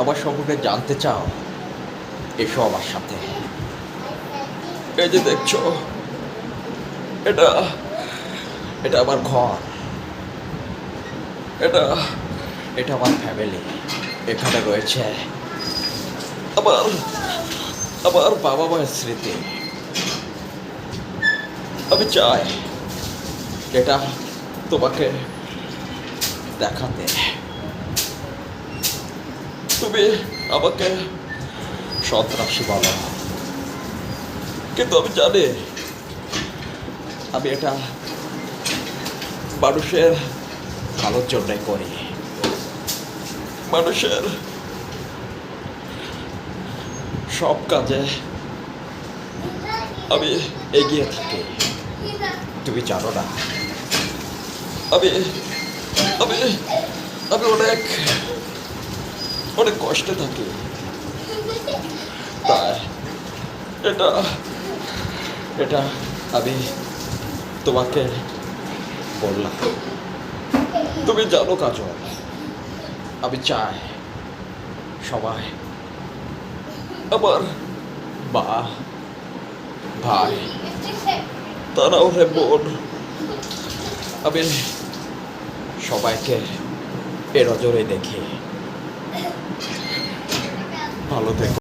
আমার সম্পর্কে জানতে চাও, এসো আমার সাথে। এই যে দেখছ, এটা এটা আমার ঘর। এটা এটা আমার ফ্যামিলি এখানে রয়েছে আমার আমার বাবা মায়ের স্মৃতি। আমি চাই এটা তোমাকে দেখাতে। তুমি আমাকে সন্ত্রাসী বলো কিন্তু আমি জানি, আমি এটা মানুষের ভালোর জন্যই করি। মানুষের সব কাজে আমি এগিয়ে থাকি। তুমি জানো না। আমি আমি আমি অনেক অনেক কষ্টে থাকে। তাই এটা এটা আমি তোমাকে বললাম। তুমি জানো কাজল, আমি চাই সবাই আমার মা, ভাই, তারাও রে বোন, আমি সবাইকে এ নজরে দেখি। ভালো থেকো।